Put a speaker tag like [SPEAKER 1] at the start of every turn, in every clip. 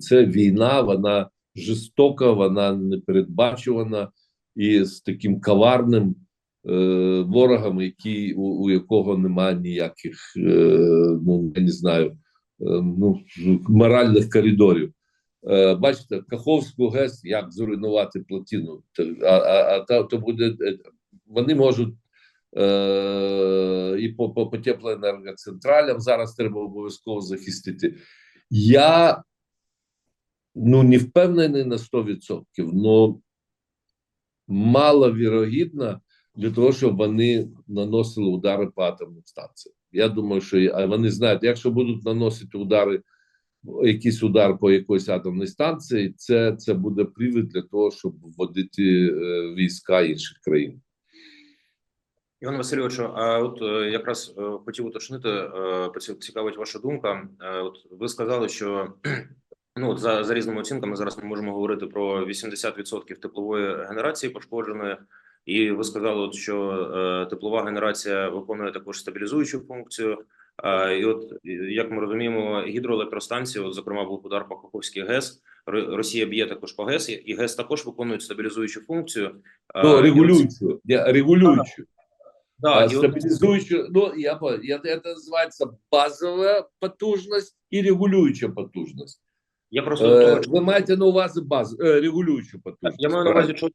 [SPEAKER 1] Це війна, вона жорстока, вона непередбачувана і з таким коварним е, ворогом, який, у, у якого немає ніяких, е, ну я не знаю, е, ну, моральних коридорів. Е, бачите, Каховську ГЕС як зруйнувати плотину, а, а, а то буде е, вони можуть е, і по, по, по теплоенергоцентралям зараз треба обов'язково захистити. Я ну не впевнений на 100%, але маловірогідно для того, щоб вони наносили удари по атомним станціям. Я думаю, що вони знають, якщо будуть наносити удари, якийсь удар по якоїсь атомній станції, це, це буде привід для того, щоб вводити е, війська інших країн.
[SPEAKER 2] Іван Васильовичу, а от е, якраз е, хотів уточнити, цікавить ваша думка. От ви сказали, що ну от за, за різними оцінками зараз ми можемо говорити про 80% теплової генерації пошкодженої, і ви сказали, що е, теплова генерація виконує також стабілізуючу функцію. А, і от як ми розуміємо, гідроелектростанції, от зокрема був удар по Каховській ГЕС. Росія б'є також по ГЕС, і ГЕС також виконують стабілізуючу функцію.
[SPEAKER 1] Ну, регулюючу, регулюючу.
[SPEAKER 2] Да,
[SPEAKER 1] а
[SPEAKER 2] і от-
[SPEAKER 1] ну, я, я, это называется базовая потужность и регулююча потужность.
[SPEAKER 2] Я просто
[SPEAKER 1] Е, ви маєте на увазі базу, е, регулюючу потужність.
[SPEAKER 2] я маю на увазі, що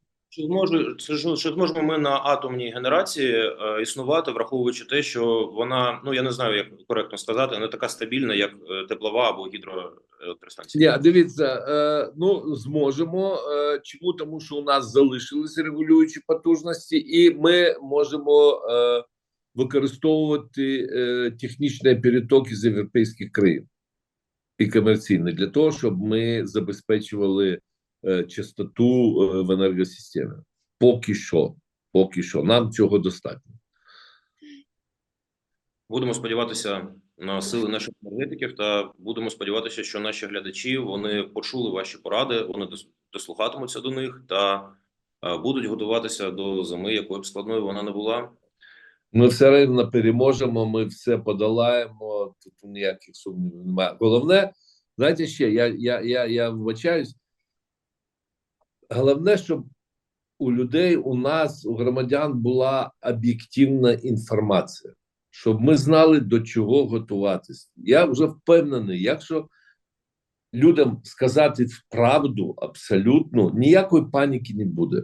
[SPEAKER 2] зможу чи, ж- чи зможемо ми на атомній генерації е, існувати, враховуючи те, що вона ну я не знаю, як коректно сказати, не така стабільна, як е, теплова або гідроелектростанція.
[SPEAKER 1] Ні, дивіться, е, ну зможемо. Е, чому? Тому що у нас залишились регулюючі потужності, і ми можемо е, використовувати е, технічні перетоки з європейських країн і комерційні для того, щоб ми забезпечували е, чистоту е, в енергосистемі. Поки що, поки що, нам цього достатньо.
[SPEAKER 2] Будемо сподіватися на сили наших енергетиків, та будемо сподіватися, що наші глядачі вони почули ваші поради, вони дослухатимуться до них та е, будуть готуватися до зими, якою б складною вона не була.
[SPEAKER 1] Ми все рівно переможемо, ми все подолаємо. Тут ніяких сумнівів немає. Головне, знаєте ще, я, я, я, я вибачаюсь. Головне, щоб у людей, у нас, у громадян була об'єктивна інформація, щоб ми знали, до чого готуватись. Я вже впевнений, якщо людям сказати правду абсолютно, ніякої паніки не буде.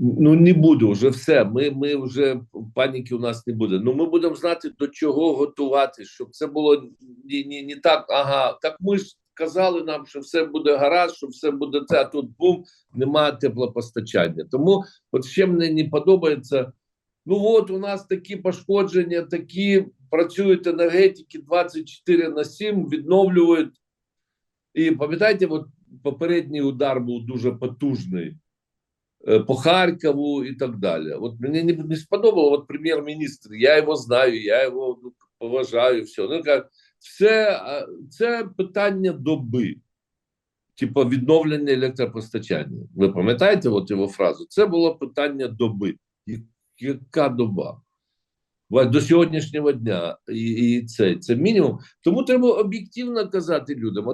[SPEAKER 1] Ну не буде вже все. Ми, ми вже паніки у нас не буде. Ну ми будемо знати до чого готувати, щоб це було не, не, не так. Ага, так ми ж казали нам, що все буде гаразд, що все буде це. А тут бум, немає теплопостачання. Тому от ще мені не подобається. Ну от у нас такі пошкодження, такі працюють енергетики 24 на 7, відновлюють. І пам'ятаєте, от попередній удар був дуже потужний по Харкову і так далі. От мені не, не сподобало, от прем'єр-міністр, я його знаю, я його ну, поважаю, все. Ну, це, це питання доби, типу відновлення електропостачання. Ви пам'ятаєте от його фразу? Це було питання доби. Яка доба? До сьогоднішнього дня і, і це, це мінімум. Тому треба об'єктивно казати людям.